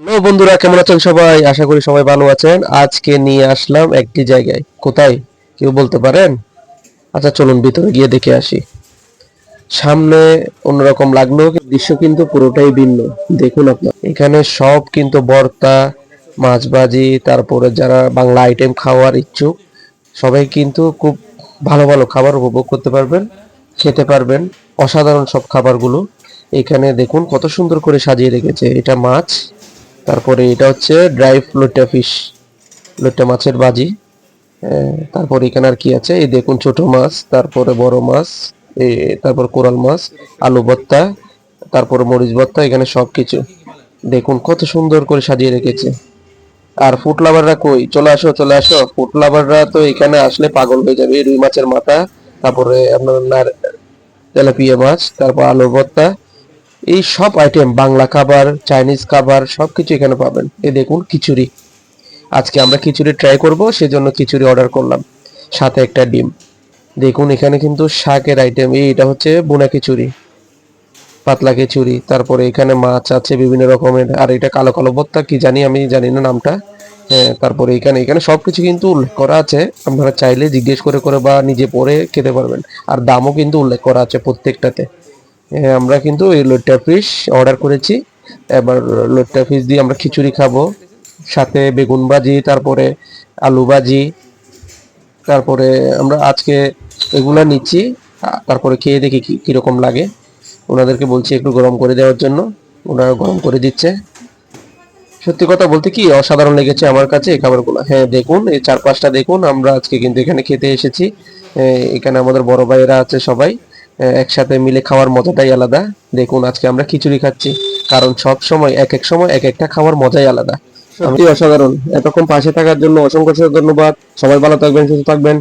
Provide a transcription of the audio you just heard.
Hello বন্ধুরা, কেমন আছেন সবাই? আশা করি সবাই ভালো আছেন। আজকে নিয়ে আসলাম একটি জায়গায়। কোথায়? কেউ বলতে পারেন? আচ্ছা চলুন ভিতরে গিয়ে দেখে আসি। সামনে অন্যরকম লাগল দৃশ্য কিন্তু পুরোটাই ভিন্ন। দেখুন আপনার। এখানে সব কিন্তু ভর্তা, মাছ ভাজি, তারপরে যারা বাংলা আইটেম খাওয়ার ইচ্ছুক, সবাই কিন্তু খুব ভালো ভালো খাবার উপভোগ করতে পারবেন, খেতে পারবেন। অসাধারণ সব খাবারগুলো। এখানে দেখুন কত সুন্দর করে সাজিয়ে রেখেছে। এটা মাছ তারপরে এটা হচ্ছে ড্রাই লোটা ফিশ লোটা মাছের বাজি তারপরে এখানে আর কি আছে? এই দেখুন ছোট মাছ, তারপরে বড় মাছ তারপর কোরাল মাছ, আলু ভর্তা, তারপরে মরিচ ভর্তা, এখানে সব কিছু দেখুন কত সুন্দর করে সাজিয়ে রেখেছে। আর ফুড লাভাররা কই? চলে আসো চলে আসো। ফুড লাভাররা তো এখানে আসলে পাগল হয়ে যাবে। রুই মাছের মাথা, তারপরে আপনার নার তেলাপিয়া মাছ, তারপর আলু ভর্তা এই সব আইটেম বাংলা খাবার চাইনিজ খাবার সব কিছু এখানে পাবেন। এই দেখুন, খিচুড়ি। আজকে আমরা খিচুড়ি ট্রাই করব, সেজন্য খিচুড়ি অর্ডার করলাম। সাথে একটা ডিম। দেখুন, এখানে কিন্তু শাকের আইটেম এই এটা হচ্ছে বোনা খিচুড়ি, পাতলা খিচুড়ি। তারপরে এখানে মাছ আছে বিভিন্ন রকমের। আর এটা কালো কালো ভর্তা, কি জানি আমি জানি না নামটা। হ্যাঁ তারপরে এখানে এখানে সব কিছু কিন্তু উল্লেখ করা আছে। আপনারা চাইলে জিজ্ঞেস করে করে বা নিজে পরে খেতে পারবেন। আর দামও কিন্তু উল্লেখ করা আছে প্রত্যেকটাতে। আমরা কিন্তু এই লোট্টা ফিশ অর্ডার করেছি। এবার লোট্টা ফিশ দিয়ে আমরা খিচুড়ি খাব। সাথে বেগুন ভাজি, তারপরে আলু ভাজি, তারপরে আমরা আজকে এগুলো নিচ্ছি। তারপরে খেয়ে দেখি কীরকম লাগে। ওনাদেরকে বলছি একটু গরম করে দেওয়ার জন্য। ওনারা গরম করে দিচ্ছে। সত্যি কথা বলতে কি, অসাধারণ লেগেছে আমার কাছে এই খাবারগুলো। হ্যাঁ দেখুন, এই চার পাঁচটা দেখুন, আমরা আজকে কিন্তু এখানে খেতে এসেছি। এখানে আমাদের বড় ভাইয়েরা আছে সবাই। একসাথে মিলে খাওয়ার মজাটাই আলাদা। দেখুন, আজকে আমরা খিচুড়ি খাচ্ছি। কারণ সব সময়, এক এক সময়, এক একটা খাওয়ার মজাই আলাদা। অসাধারণ। এতক্ষণ পাশে থাকার জন্য অসংখ্য ধন্যবাদ। সবাই ভালো থাকবেন, সুস্থ থাকবেন।